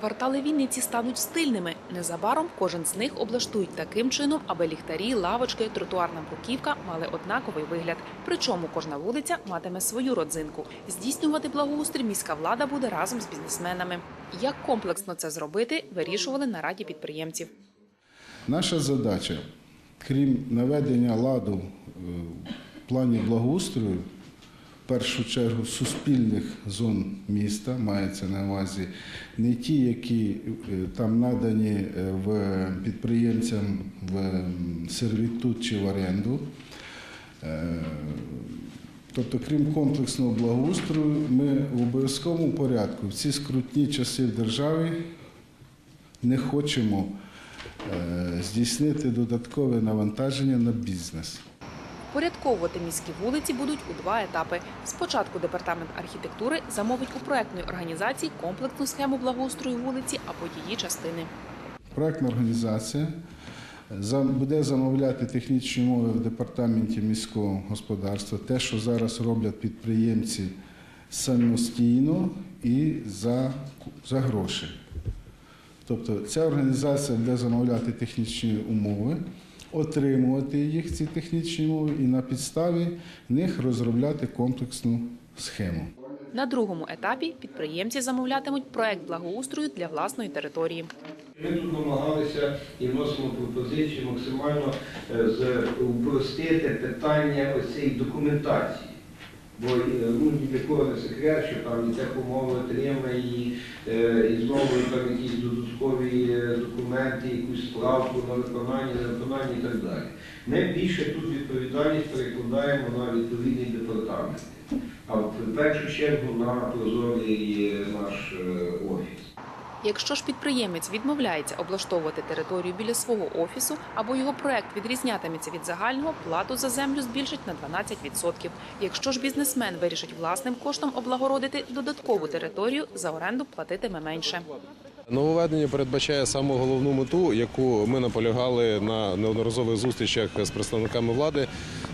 Квартали Вінниці стануть стильними. Незабаром кожен з них облаштують таким чином, аби ліхтарі, лавочки, тротуарна бруківка мали однаковий вигляд. Причому кожна вулиця матиме свою родзинку. Здійснювати благоустрій міська влада буде разом з бізнесменами. Як комплексно це зробити, вирішували на раді підприємців. Наша задача, крім наведення ладу е, в плані благоустрою, першу чергу суспільних зон міста, мається на увазі не ті, які е, там надані е, в підприємцям в сервітут чи в оренду. Е, Тобто, крім комплексного благоустрою, ми в обов'язковому порядку в ці скрутні часи в державі не хочемо здійснити додаткове навантаження на бізнес. Порядковувати міські вулиці будуть у два етапи. Спочатку департамент архітектури замовить у проектної організації комплексну схему благоустрою вулиці або її частини. Проектна організація буде замовляти технічні умови в департаменті міського господарства, те, що зараз роблять підприємці самостійно і за, за гроші. Тобто ця організація буде замовляти технічні умови, отримувати їх, ці технічні мови і на підставі них розробляти комплексну схему. На другому етапі підприємці замовлятимуть проект благоустрою для власної території. Ми тут намагалися і вносимо пропозицію максимально е, з- упростити питання цієї документації. Бо е, ну, ні не секрет, що там і техумови отримає, і, е, і знову там якісь додаткові е, документи, якусь справку на виконання, на виконання і так далі. Ми більше тут відповідальність перекладаємо на відповідний департамент, а в першу чергу на прозорий наш офіс. Якщо ж підприємець відмовляється облаштовувати територію біля свого офісу або його проект відрізнятиметься від загального, плату за землю збільшить на 12%. Якщо ж бізнесмен вирішить власним коштом облагородити додаткову територію, за оренду платитиме менше. Нововведення передбачає саму головну мету, яку ми наполягали на неодноразових зустрічах з представниками влади.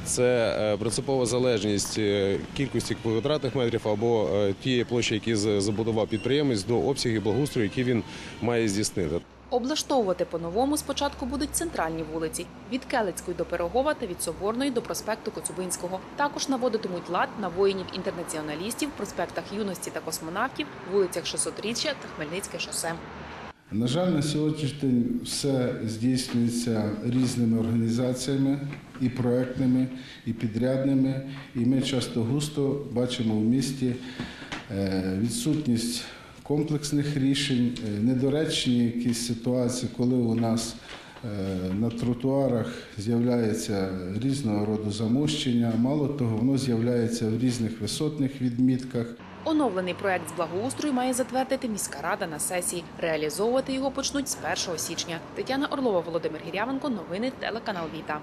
Це е, принципова залежність е, кількості квадратних метрів або е, тієї площі, які забудував підприємець, до обсягів благоустрою, які він має здійснити. Облаштовувати по-новому спочатку будуть центральні вулиці від Келицької до Пирогова та від Соборної до проспекту Коцюбинського. Також наводитимуть лад на воїнів-інтернаціоналістів, проспектах юності та космонавтів, вулицях 600-річчя та Хмельницьке шосе. На жаль, на сьогоднішній день все здійснюється різними організаціями і проектними, і підрядними. І ми часто густо бачимо в місті е, відсутність комплексних рішень, е, недоречні якісь ситуації, коли у нас е, на тротуарах з'являється різного роду замощення. Мало того, воно з'являється в різних висотних відмітках. Оновлений проект з благоустрою має затвердити міська рада на сесії. Реалізовувати його почнуть з 1 січня. Тетяна Орлова, Володимир Гірявенко. Новини телеканал Віта.